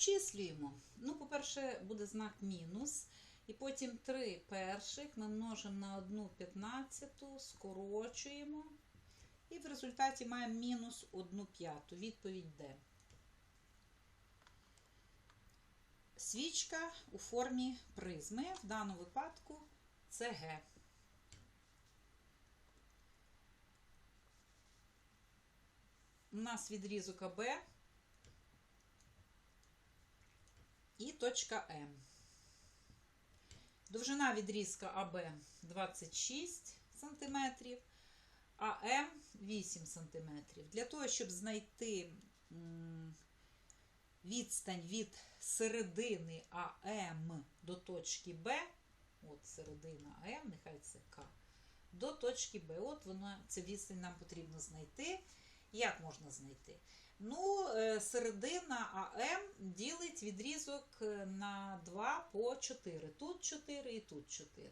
Обчислюємо. Ну, по-перше, буде знак мінус. І потім 3 перших ми множимо на 1 п'ятнадцяту, скорочуємо. І в результаті маємо мінус 1 п'яту. Відповідь Д. Свічка у формі призми. В даному випадку це Г. У нас відрізок АБ і точка М. Довжина відрізка АБ 26 см, а М 8 см. Для того, щоб знайти відстань від середини АМ до точки Б, от середина АМ, нехай це К, до точки Б. От вона, ця відстань нам потрібно знайти. Як можна знайти? Ну, е, середина АМ ділить відрізок е, на 2 по 4. Тут 4 і тут 4.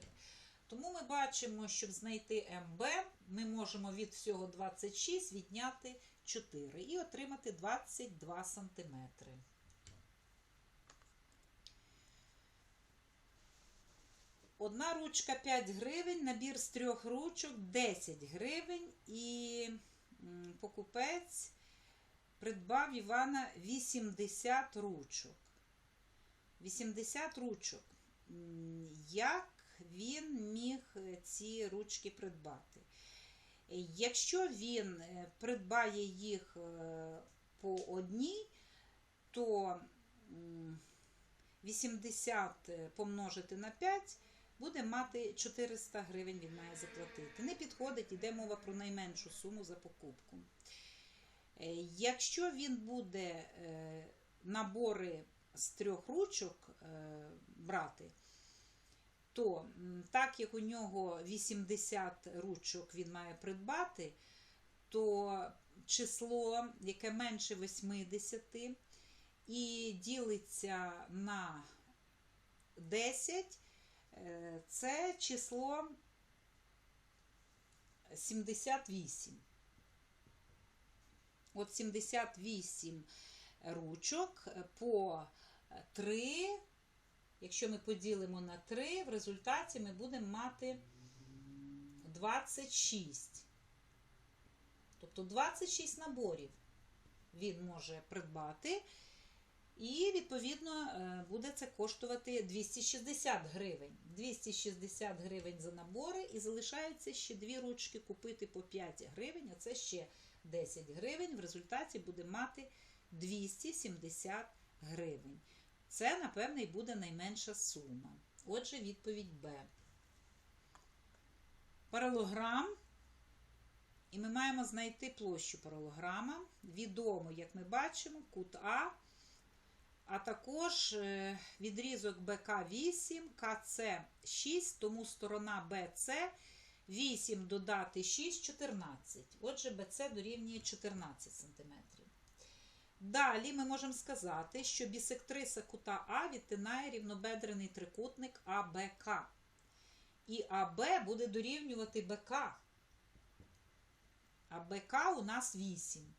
Тому ми бачимо, щоб знайти МБ, ми можемо від всього 26 відняти 4 і отримати 22 см. Одна ручка 5 гривень, набір з трьох ручок 10 гривень і покупець придбав Івана 80 ручок. 80 ручок. Як він міг е, ці ручки придбати? Якщо він е, придбає їх е, по одній, то м, 80 помножити на 5 буде мати 400 гривень він має заплатити. Не підходить, йде мова про найменшу суму за покупку. Е, Якщо він буде е, набори з трьох ручок е, брати, то так як у нього 80 ручок він має придбати, то число, яке менше 80 і ділиться на 10, е, це число 78. От 78 ручок е, по 3. Якщо ми поділимо на 3, в результаті ми будемо мати 26. Тобто 26 наборів він може придбати. І, відповідно, е, буде це коштувати 260 гривень. 260 гривень за набори, і залишається ще дві ручки купити по 5 гривень, а це ще 10 гривень. В результаті буде мати 270 гривень. Це, напевне, і буде найменша сума. Отже, відповідь Б. Паралограм. І ми маємо знайти площу паралограма. Відомо, як ми бачимо, кут А, а також е, відрізок БК 8, КЦ 6, тому сторона БЦ 8 додати 6 14. Отже, БЦ дорівнює 14 см. Далі ми можемо сказати, що бісектриса кута А відтинає рівнобедрений трикутник АБК. І АБ буде дорівнювати БК. А БК у нас 8.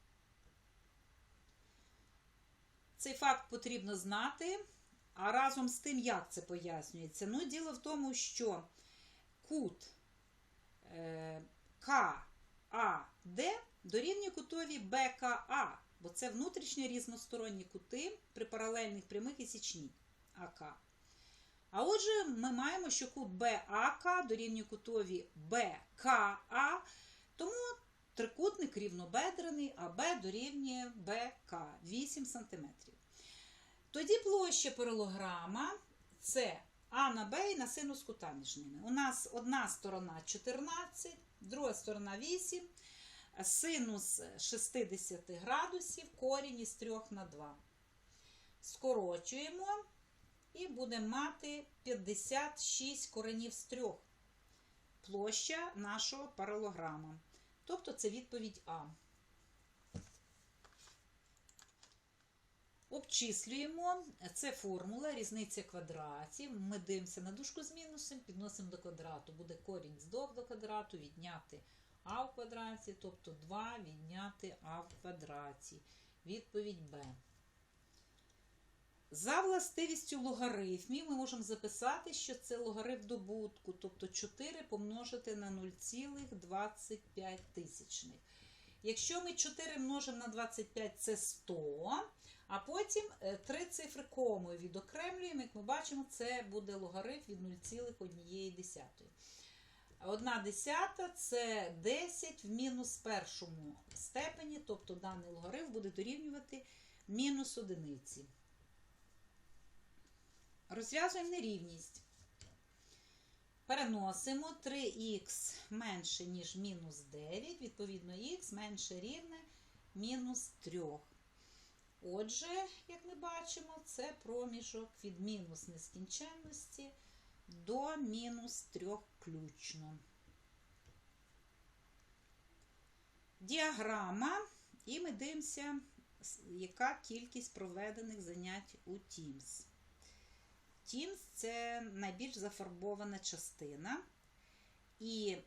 Цей факт потрібно знати. А разом з тим, як це пояснюється? Ну, діло в тому, що кут е, КАД дорівнює кутові БКА, бо це внутрішні різносторонні кути при паралельних прямих і січні АК. А отже, ми маємо, що кут БАК дорівнює кутові БКА, тому трикутник рівнобедрений, а Б дорівнює БК 8 см. Тоді площа паралограма це А на Б і на синус кута між ними. У нас одна сторона 14, друга сторона 8, синус 60 градусів, корінь із 3 на 2. Скорочуємо і будемо мати 56 коренів з 3. Площа нашого паралограма. Тобто це відповідь А. Обчислюємо. Це формула різниця квадратів. Ми дивимося на дужку з мінусом, підносимо до квадрату. Буде корінь з 2 до квадрату, відняти а в квадраті, тобто 2 відняти а в квадраті. Відповідь Б. За властивістю логарифмів ми можемо записати, що це логарифм добутку, тобто 4 помножити на 0,25 тисячних. Якщо ми 4 множимо на 25, це 100, а потім е, три цифри комою відокремлюємо, як ми бачимо, це буде логарифм від 0,1. Одна десята це 10 в мінус першому степені, тобто даний логарифм буде дорівнювати мінус одиниці. Розв'язуємо нерівність. Переносимо 3х менше, ніж мінус 9, відповідно, х менше рівне мінус 3. Отже, як ми бачимо, це проміжок від мінус нескінченності до мінус 3 включно. Діаграма, і ми дивимося, яка кількість проведених занять у Teams. Teams – це найбільш зафарбована частина. І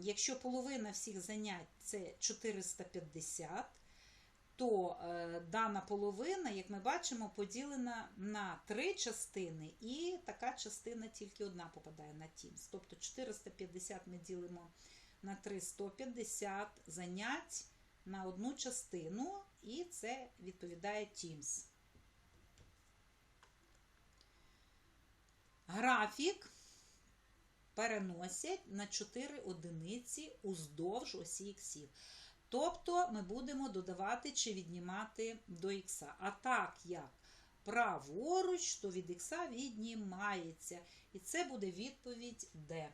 якщо половина всіх занять це 450, то е, дана половина, як ми бачимо, поділена на три частини, і така частина тільки одна попадає на Teams. Тобто 450 ми ділимо на 3 150 занять на одну частину, і це відповідає Teams. Графік переносять на 4 одиниці уздовж осі іксів. Тобто ми будемо додавати чи віднімати до ікса. А так як праворуч, то від ікса віднімається. І це буде відповідь D.